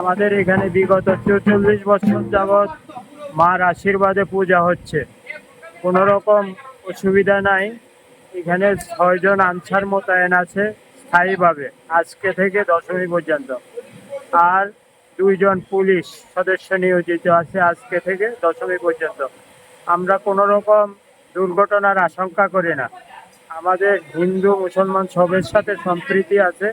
আমাদের এখানে বিগত চৌচল্লিশ বছর যাবৎ মার আশীর্বাদে পূজা হচ্ছে। কোনো রকম অসুবিধা নাই। এখানে ছয়জন আনসার মোতায়েন আছে স্থায়ীভাবে, আজকে থেকে দশমী পর্যন্ত। আর দুইজন পুলিশ সদস্য নিয়োজিত আছে আজকে থেকে দশমী পর্যন্ত। আমরা কোনো রকম দুর্ঘটনার আশঙ্কা করি না। আমাদের হিন্দু মুসলমান সবের সাথে সম্প্রীতি আছে।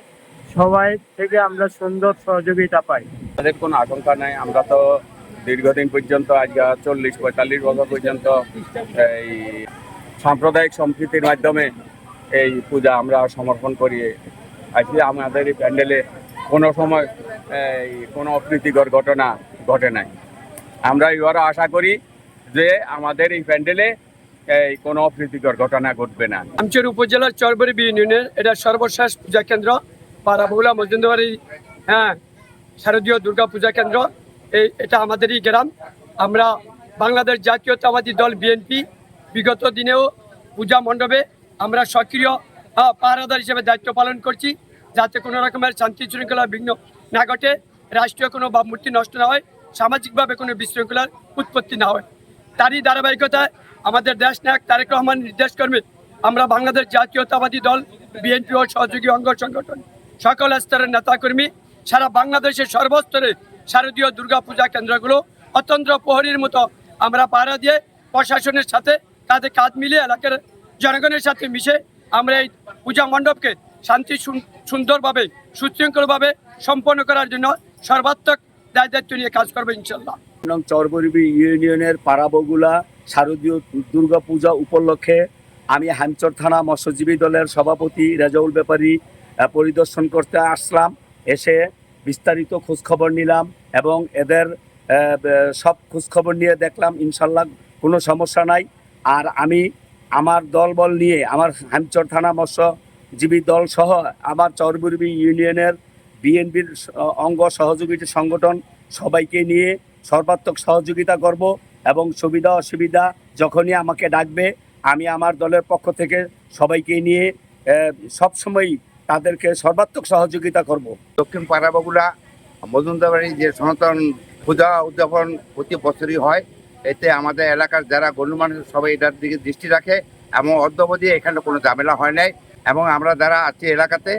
সবাই থেকে আমরা সুন্দর সহযোগিতা পাই। আমাদের কোনো আশঙ্কা নাই আমরা তো দীর্ঘদিন পর্যন্ত আজকে চল্লিশ পঁয়তাল্লিশ বছর পর্যন্ত এই সাম্প্রদায়িক সম্প্রীতির মাধ্যমে এই পূজা আমরা সমর্পণ করি। আজকে আমাদের এই প্যান্ডেলে কোনো সময় এই কোনো অপ্রীতিকর ঘটনা ঘটে নাই। আমরা এবারও আশা করি যে আমাদের এই প্যান্ডেলে এই কোনো অপ্রীতিকর ঘটনা ঘটবে না। আমচুর উপজেলার চরবরি ইউনিয়নের এটা সর্বশেষ পূজা কেন্দ্র। পাড়াবহুলা মজুমদারি হ্যাঁ শারদীয় দুর্গা পূজা কেন্দ্র, এই এটা আমাদেরই গ্রাম। আমরা বাংলাদেশ জাতীয়তাবাদী দল বিএনপি বিগত দিনেও পূজা মণ্ডপে আমরা সক্রিয় পাহারাদার হিসেবে দায়িত্ব পালন করছি, যাতে কোনো রকমের শান্তি শৃঙ্খলা বিঘ্ন না ঘটে, রাষ্ট্রীয় কোনো ভাবমূর্তি নষ্ট না হয়, সামাজিকভাবে কোনো বিশৃঙ্খলার উৎপত্তি না হয়। তারই ধারাবাহিকতায় আমাদের দেশ নায়ক তারেক রহমান নির্দেশ করবে আমরা বাংলাদেশ জাতীয়তাবাদী দল, বিএনপি ও সহযোগী অঙ্গ সংগঠন। সকল স্তরের নেতাকর্মী, সারা বাংলাদেশের সর্বস্তরে শারদীয় দুর্গা পূজা কেন্দ্রগুলো অতন্ত্র প্রহরীর মতো আমরা পাহারা দিয়ে প্রশাসনের সাথে তাদের কাজ মিলিয়ে এলাকার জনগণের সাথে মিশে আমরা এই পূজা মণ্ডপকে শান্তি, সুন- সুন্দরভাবে, সুশৃঙ্খলভাবে সম্পন্ন করার জন্য সর্বাত্মক দায় দায়িত্ব নিয়ে কাজ করবে ইনশাল্লাহ নং চরবরিবি ইউনিয়নের পাড়াবগুলা শারদীয় দুর্গা পূজা উপলক্ষে আমি হামচর থানা মৎস্যজীবী দলের সভাপতি রেজাউল ব্যাপারী পরিদর্শন করতে আসলাম, এসে বিস্তারিত খোঁজখবর নিলাম এবং এদের সব খোঁজখবর নিয়ে দেখলাম, ইনশাল্লাহ কোনো সমস্যা নাই। আর আমি আমার দলবল নিয়ে, আমার হামচর থানা মৎস্যজীবী দল সহ আমার চরবুরবি ইউনিয়নের বিএনপির অঙ্গ সহযোগী সংগঠন সবাইকে নিয়ে সর্বাত্মক সহযোগিতা করব এবং সুবিধা অসুবিধা যখনই আমাকে ডাকবে, আমি আমার দলের পক্ষ থেকে সবাইকে নিয়ে সব সময় তাদেরকে সর্বাত্মক সহযোগিতা করব। দক্ষিণ পাড়াবাগুলা মজুমদাবাড়ি যে সনাতন পূজা উদযাপন প্রতি বছরই হয়, এতে আমাদের এলাকার যারা গণ্যমান্য সবাই এটার দিকে দৃষ্টি রাখে এবং অদ্যবধি এখানে কোনো ঝামেলা হয় নাই এবং আমরা যারা আছি এলাকাতে,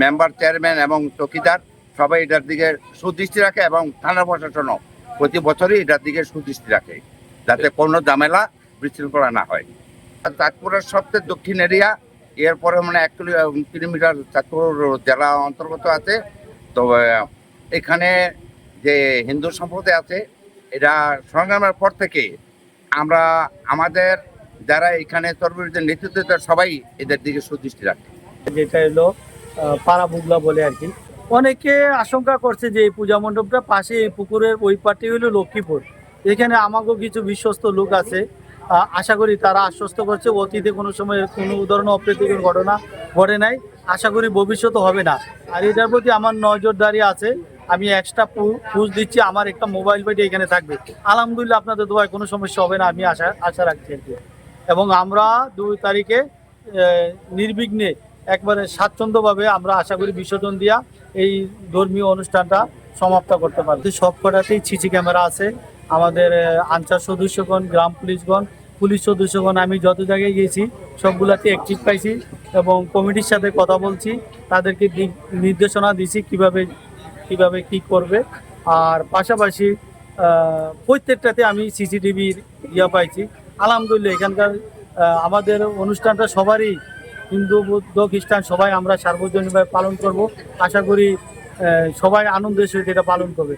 মেম্বার চেয়ারম্যান এবং চকিদার, সবাই এটার দিকে সুদৃষ্টি রাখে এবং থানা প্রশাসনও প্রতি বছরই এটার দিকে সুদৃষ্টি রাখে, যাতে কোনো ঝামেলা বিশৃঙ্খলা না হয়। চাঁদপুরের সবচেয়ে দক্ষিণ এরিয়া এরপরে মানে এক কিলো- কিলোমিটার চাঁদপুর জেলা অন্তর্গত আছে। তো এখানে যে হিন্দু সম্প্রদায় আছে এটা সংগ্রামের পর থেকে আমরা আমাদের যারা এখানে তরবিরদের নেতৃত্ব সবাই এদের দিকে সুদৃষ্টি রাখে। যেটা এলো পাড়া বুগলা বলে আর কি। অনেকে আশঙ্কা করছে যে এই পূজা মণ্ডপটা পাশে এই পুকুরের ওই পাটি হলো লক্ষ্মীপুর। এখানে আমাকেও কিছু বিশ্বস্ত লোক আছে। আশা করি তারা আশ্বস্ত করছে। অতীতে কোনো সময় কোনো ধরনের অপ্রীতিকর ঘটনা ঘটে নাই। আশা করি ভবিষ্যতে হবে না। আর এটার প্রতি আমার নজরদারি আছে। আমি এক্সট্রা পুষ দিচ্ছি। আমার একটা মোবাইল বাড়ি এখানে থাকবে। আলহামদুলিল্লাহ আপনাদের দোয়ায় কোনো সমস্যা হবে না। আমি আশা আশা রাখছি এবং আমরা দুই তারিখে নির্বিঘ্নে একবারে স্বাচ্ছন্দ্যভাবে আমরা আশা করি বিসর্জন দিয়া এই ধর্মীয় অনুষ্ঠানটা সমাপ্ত করতে পারব। সব কটাতেই সিসি ক্যামেরা আছে। আমাদের আনসার সদস্যগণ, গ্রাম পুলিশগণ, পুলিশ সদস্যগণ, আমি যত জায়গায় গেছি সবগুলাতে অ্যাক্টিভ পাইছি এবং কমিটির সাথে কথা বলছি, তাদেরকে নির্দেশনা দিছি কীভাবে কীভাবে কি করবে। আর পাশাপাশি প্রত্যেকটাতে আমি সিসিটিভির ইয়া পাইছি। আলহামদুলিল্লাহ, এখানকার আমাদের অনুষ্ঠানটা সবারই হিন্দু, বৌদ্ধ, খ্রিস্টান, সবাই আমরা সার্বজনীনভাবে পালন করব। আশা করি সবাই আনন্দের সহিত এটা পালন করবে।